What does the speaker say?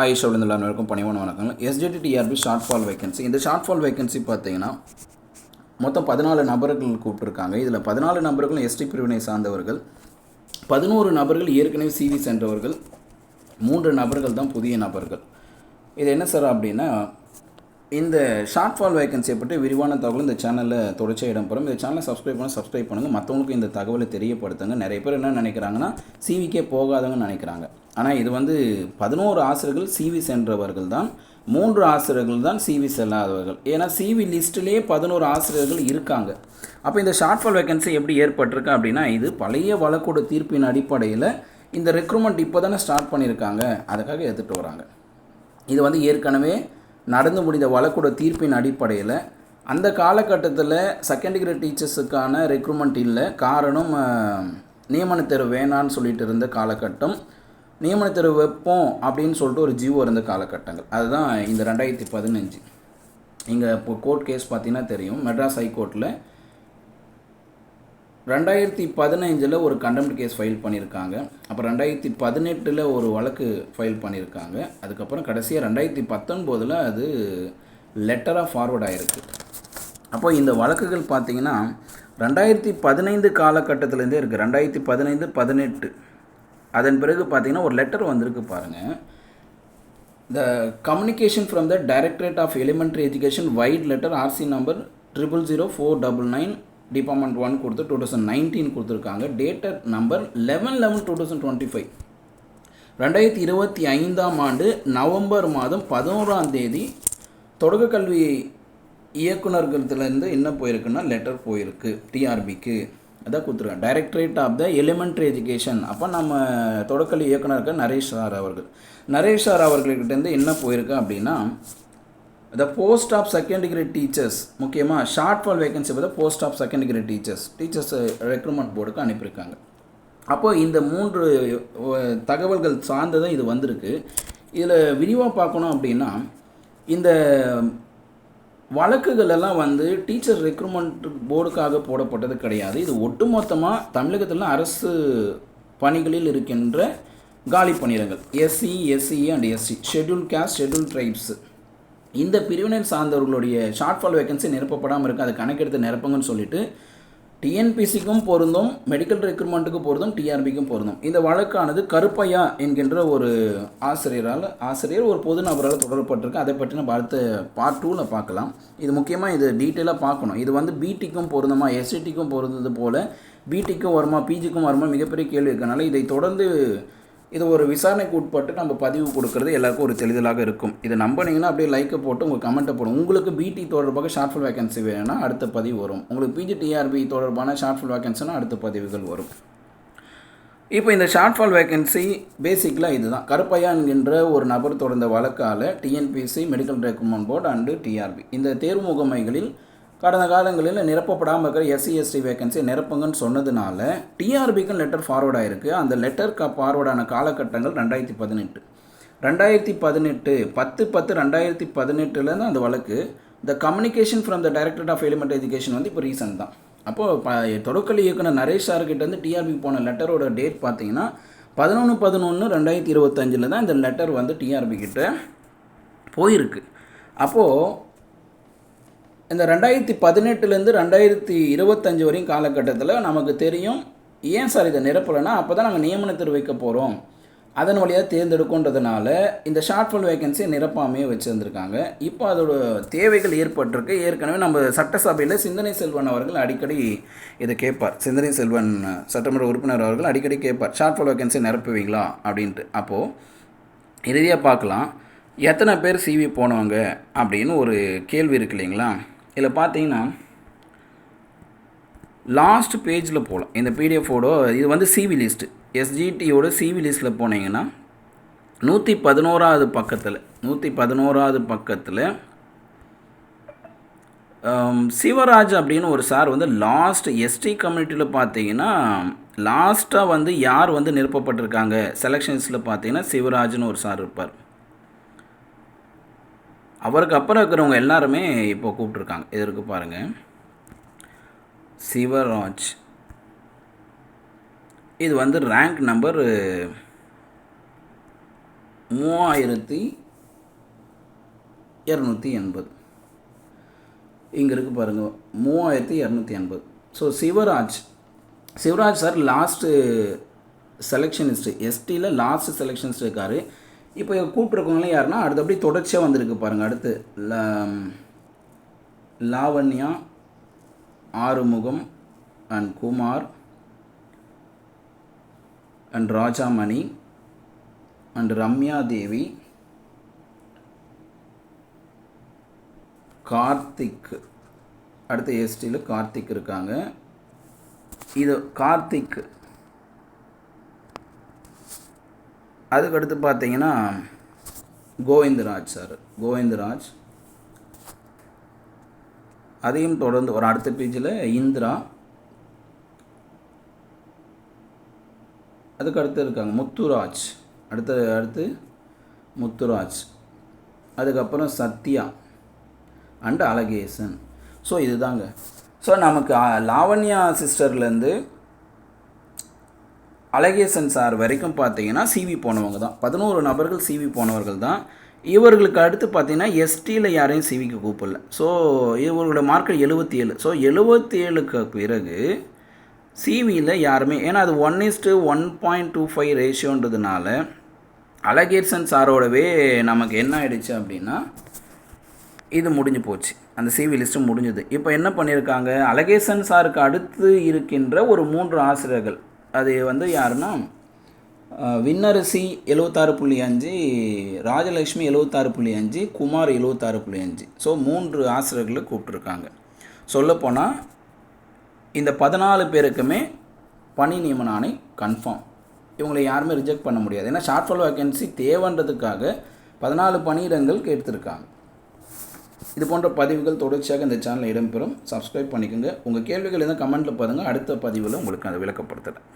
ஆயுஷ் விழுந்து எல்லாருக்கும் பணிவான வணக்கங்கள் SGT TRB short fall vacancy இந்த ஷார்ட் ஃபால் வேகன்சி பார்த்தீங்கன்னா மொத்தம் பதினாலு நபர்கள் கூப்பிட்டுருக்காங்க. இதில் பதினாலு நபர்களும் எஸ்டி பிரிவினை சார்ந்தவர்கள். பதினோரு நபர்கள் ஏற்கனவே சிவி சென்றவர்கள். மூன்று நபர்கள் தான் புதிய நபர்கள். இது என்ன சார் அப்படின்னா இந்த ஷார்ட் ஃபால் வேகன்சியை பற்றி விரிவான தகவல் இந்த சேனலில் தொடர்ச்சியாக இடம்பெறும். இந்த சேனலை சப்ஸ்கிரைப் பண்ண சப்ஸ்கிரைப் பண்ணுங்கள் மற்றவங்களுக்கு இந்த தகவலை தெரியப்படுத்துங்க. நிறைய பேர் என்ன நினைக்கிறாங்கன்னா சிவிக்கே போகாதவங்கன்னு நினைக்கிறாங்க. ஆனால் இது வந்து பதினோரு ஆசிரியர்கள் சிவி சென்றவர்கள் தான். மூன்று ஆசிரியர்கள் தான் சிவி செல்லாதவர்கள். ஏன்னா சிவி லிஸ்ட்டிலேயே பதினோரு ஆசிரியர்கள் இருக்காங்க. அப்போ இந்த ஷார்ட் ஃபால் வேகன்சி எப்படி ஏற்பட்டிருக்கு அப்படின்னா இது பழைய வழக்கோட தீர்ப்பின் அடிப்படையில் இந்த ரெக்ரூட்மெண்ட் இப்போ தானே ஸ்டார்ட் பண்ணியிருக்காங்க. அதுக்காக எடுத்துகிட்டு வராங்க. இது வந்து ஏற்கனவே நடந்து முடிந்த வழக்கோட தீர்ப்பின் அடிப்படையில் அந்த காலகட்டத்தில் செகண்ட் கிரேட் டீச்சர்ஸுக்கான ரெக்ரூட்மெண்ட் இல்லை. காரணம் அஹ், நியமன தேர்வு வேணான்னு சொல்லிட்டு இருந்த காலகட்டம். நியமன தேர்வு வைப்போம் அப்படின்னு சொல்லிட்டு ஒரு ஜீவோ இருந்த காலகட்டங்கள். அதுதான் இந்த ரெண்டாயிரத்தி பதினஞ்சு. இங்கே இப்போ கோர்ட் கேஸ் பார்த்தீங்கன்னா தெரியும். மெட்ராஸ் ஹைகோர்ட்டில் ரெண்டாயிரத்தி பதினைஞ்சில் ஒரு கண்டெம்ட் கேஸ் ஃபைல் பண்ணியிருக்காங்க. அப்புறம் ரெண்டாயிரத்தி பதினெட்டில் ஒரு வழக்கு ஃபைல் பண்ணியிருக்காங்க. அதுக்கப்புறம் கடைசியாக ரெண்டாயிரத்தி பத்தொன்பதில் அது லெட்டராக ஃபார்வர்ட் ஆகிருக்கு அப்போ இந்த வழக்குகள் பார்த்திங்கன்னா ரெண்டாயிரத்தி பதினைந்து காலகட்டத்திலேருந்தே இருக்குது ரெண்டாயிரத்தி பதினைந்து பதினெட்டு. அதன் பிறகு பார்த்தீங்கன்னா ஒரு லெட்டர் வந்திருக்கு பாருங்கள் the communication from the directorate of elementary education vide letter RC number triple zero four double nine department one கொடுத்து டூ தௌசண்ட் நைன்டீன் கொடுத்துருக்காங்க. Dated number eleven eleven two thousand twenty five ரெண்டாயிரத்தி இருபத்தி ஐந்தாம் ஆண்டு November மாதம் பதினோராம் தேதி தொடக்க கல்வி இயக்குனர்கள்லேருந்து என்ன போயிருக்குன்னா லெட்டர் போயிருக்கு டிஆர்பிக்கு அதான் கொடுத்துருக்காங்க. Directorate of the elementary education அப்போ நம்ம தொடக்கல்வி இயக்குனருக்கு நரேஷ் சார் அவர்கள். நரேஷ் சார் அவர்கள்கிட்டேருந்து என்ன போயிருக்கு அப்படின்னா the post of second degree teachers முக்கியமாக ஷார்ட் ஃபால் வேகன்சி பார்த்தா post of second degree teachers teachers recruitment போர்டுக்கு அனுப்பியிருக்காங்க. அப்போது இந்த மூன்று தகவல்கள் சார்ந்து தான் இது வந்திருக்கு. இதில் விரிவாக பார்க்கணும் அப்படின்னா இந்த வழக்குகள் எல்லாம் வந்து டீச்சர் ரெக்ரூட்மெண்ட் போர்டுக்காக போடப்பட்டது கிடையாது. இது ஒட்டுமொத்தமாக தமிழகத்தில் அரசு பணிகளில் இருக்கின்ற காலி பணியிடங்கள். SC SC and SC schedule caste schedule tribes இந்த பிரிவினர் சார்ந்தவர்களுடைய ஷார்ட் ஃபால் வேகன்சி நிரப்பப்படாமல் இருக்குது அதை கணக்கெடுத்து நிரப்புங்கன்னு சொல்லிட்டு டிஎன்பிசிக்கும் பொருந்தும் மெடிக்கல் ரெக்ரூட்மெண்ட்டுக்கும் பொருந்தும் டிஆர்பிக்கும் பொருந்தும். இந்த வழக்கானது கருப்பையா என்கின்ற ஒரு ஆசிரியரால் ஆசிரியர் ஒரு பொது நபரால் தொடரப்பட்டிருக்கு. அதை பற்றி நம்ம அடுத்த பார்ட் டூவில் பார்க்கலாம். இது முக்கியமாக இது டீட்டெயிலாக பார்க்கணும். இது வந்து பிடிக்கும் பொருந்தமா எஸ்சிடிக்கும் பொருந்தது போல் பிடிக்கும் வருமா பிஜிக்கும் வருமா மிகப்பெரிய கேள்வி இருக்கனால இதை தொடர்ந்து இது ஒரு விசாரணைக்கு உட்பட்டு நம்ம பதிவு கொடுக்கறது எல்லாருக்கும் ஒரு தெளிதலாக இருக்கும். இதை நம்பினீங்கன்னா அப்படியே லைக்கை போட்டு உங்கள் கமெண்ட்டை போடும் உங்களுக்கு பிடி தொடர்பாக ஷார்ட் ஃபில் வேகன்சி வேணும்னா அடுத்த பதிவு வரும். உங்களுக்கு பிஜிடிஆர்பி தொடர்பான ஷார்ட் ஃபில் வேகன்சினா அடுத்த பதிவுகள் வரும். இப்போ இந்த ஷார்ட் ஃபால் வேகன்சி பேசிக்கலாக இதுதான். கருப்பையா என்கின்ற ஒரு நபர் தொடர்ந்த வழக்கால் TNPC medical recruitment board and TRB இந்த தேர்வு முகமைகளில் கடந்த காலங்களில் நிரப்பப்படாமல் இருக்கிற எஸ்சி எஸ்டி வேகன்சி நிரப்புங்கன்னு சொன்னதுனால டிஆர்பிக்கும் லெட்டர் ஃபார்வர்ட் ஆயிருக்கு. அந்த லெட்டர் க ஃபார்வர்டான காலகட்டங்கள் ரெண்டாயிரத்தி பதினெட்டு. ரெண்டாயிரத்தி பதினெட்டு பத்து பத்து ரெண்டாயிரத்தி பதினெட்டுலேருந்து அந்த வழக்கு the communication from the directorate of element education வந்து இப்போ ரீசன்ட் தான். அப்போது ப தொடக்கல் இயக்குனர் நரேஷ் சார்கிட்ட இருந்து டிஆர்பி போன லெட்டரோட டேட் பார்த்தீங்கன்னா பதினொன்று பதினொன்று ரெண்டாயிரத்தி இருபத்தஞ்சில் தான் இந்த லெட்டர் வந்து டிஆர்பி கிட்ட போயிருக்கு. அப்போது இந்த ரெண்டாயிரத்தி பதினெட்டுலேருந்து ரெண்டாயிரத்தி இருபத்தஞ்சு வரையும் காலகட்டத்தில் நமக்கு தெரியும் ஏன் சார் இதை நிரப்பலைன்னா அப்போ தான் நாங்கள் நியமனத்தில் வைக்க போகிறோம் அதன் வழியாக தேர்ந்தெடுக்குன்றதுனால இந்த ஷார்ட்ஃபால் வேகன்சியை நிரப்பாமையே வச்சுருந்துருக்காங்க. இப்போ அதோட தேவைகள் ஏற்பட்டிருக்கு. ஏற்கனவே நம்ம சட்டசபையில் சிந்தனை செல்வன் அவர்கள் அடிக்கடி இதை கேட்பார். சிந்தனை செல்வன் சட்டமன்ற உறுப்பினர் அவர்கள் அடிக்கடி கேட்பார். ஷார்ட்ஃபால் வேகன்சி நிரப்புவீங்களா? அப்படின்ட்டு. அப்போது இறுதியாக பார்க்கலாம். எத்தனை பேர் சிவி போனவங்க அப்படின்னு ஒரு கேள்வி இருக்கு இல்லைங்களா? இதில் பார்த்தீங்கன்னா லாஸ்ட் பேஜில் போகலாம். இந்த பிடிஎஃபோட இது வந்து சிவி லிஸ்ட்டு எஸ்ஜிடியோட சிவி லிஸ்ட்டில் போனீங்கன்னா நூற்றி பதினோராவது பக்கத்தில் நூற்றி பதினோராவது பக்கத்தில் சிவராஜ் அப்படின்னு ஒரு சார் வந்து லாஸ்ட் எஸ்டி கம்யூனிட்டியில் பார்த்தீங்கன்னா லாஸ்ட்டாக வந்து யார் வந்து நிரப்பப்பட்டிருக்காங்க? செலெக்ஷன்ஸில் பார்த்தீங்கன்னா சிவராஜ்னு ஒரு சார் இருப்பார். அவருக்கு அப்புறம் இருக்கிறவங்க எல்லாருமே இப்போ கூப்பிட்ருக்காங்க இது பாருங்கள் சிவராஜ். இது வந்து ரேங்க் நம்பர் மூவாயிரத்தி இரநூத்தி எண்பது. இங்கே இருக்குது பாருங்கள் மூவாயிரத்தி இரநூத்தி எண்பது. So Sivaraj. Sivaraj sir last selectionist எஸ்டியில் last செலெக்ஷனிஸ்ட் இருக்கார். இப்போ கூப்பிட்ருக்கவங்களாம் யாருன்னா அடுத்து அப்படியே தொடர்ச்சியாக வந்திருக்கு பாருங்கள் அடுத்து Lavanya Arumugam and Kumar and Rajamani and Ramya Devi Karthik. அடுத்து எஸ்டியில் கார்த்திக் இருக்காங்க. இது கார்த்திக். அதுக்கடுத்து பார்த்தீங்கன்னா கோவிந்தராஜ் சார். கோவிந்தராஜ். அதையும் தொடர்ந்து ஒரு அடுத்த பேஜில் இந்திரா. அதுக்கு அடுத்து இருக்காங்க முத்துராஜ். அடுத்தது அடுத்து முத்துராஜ். அதுக்கப்புறம் சத்யா அண்ட் அலகேசன் ஸோ இதுதாங்க. ஸோ நமக்கு லாவண்யா சிஸ்டர்லேருந்து அழகேசன் சார் வரைக்கும் பார்த்தீங்கன்னா சிவி போனவங்க தான். பதினோரு நபர்கள் சிவி போனவர்கள் தான். இவர்களுக்கு அடுத்து பார்த்தீங்கன்னா எஸ்டியில் யாரையும் சிவிக்கு கூப்பிடல. ஸோ இவர்களோட மார்க் எழுபத்தி ஏழு ஸோ எழுபத்தி ஏழுக்கு பிறகு சிவியில் யாருமே ஏன்னா அது one is to one point two five ரேஷியோன்றதுனால Alagesan சாரோடவே நமக்கு என்ன ஆயிடுச்சு அப்படின்னா இது முடிஞ்சு போச்சு. அந்த சிவி லிஸ்ட்டு முடிஞ்சுது. இப்போ என்ன பண்ணியிருக்காங்க? அழகேசன் சாருக்கு அடுத்து இருக்கின்ற ஒரு மூன்று ஆசிரியர்கள். அது வந்து யாருன்னா விண்ணரசி எழுவத்தாறு புள்ளி அஞ்சு ராஜலக்ஷ்மி எழுவத்தாறு புள்ளி அஞ்சு குமார் எழுவத்தாறு புள்ளி அஞ்சு. ஸோ மூன்று ஆசிரியர்களை கூப்பிட்ருக்காங்க சொல்லப்போனால் இந்த பதினாலு பேருக்குமே பணி நியமன ஆணை கன்ஃபார்ம் இவங்களை யாருமே ரிஜெக்ட் பண்ண முடியாது. ஏன்னா ஷார்ட் ஃபால் வேகன்சி தேவைன்றதுக்காக பதினாலு பணியிடங்கள் கேட்டிருக்காங்க. இது போன்ற பதிவுகள் தொடர்ச்சியாக இந்த சேனலில் இடம்பெறும். சப்ஸ்கிரைப் பண்ணிக்கோங்க. உங்கள் கேள்விகள் எதுவும் கமெண்ட்டில் பாருங்கள் அடுத்த பதிவில் உங்களுக்கு அதை விளக்கப்படுத்துகிறேன்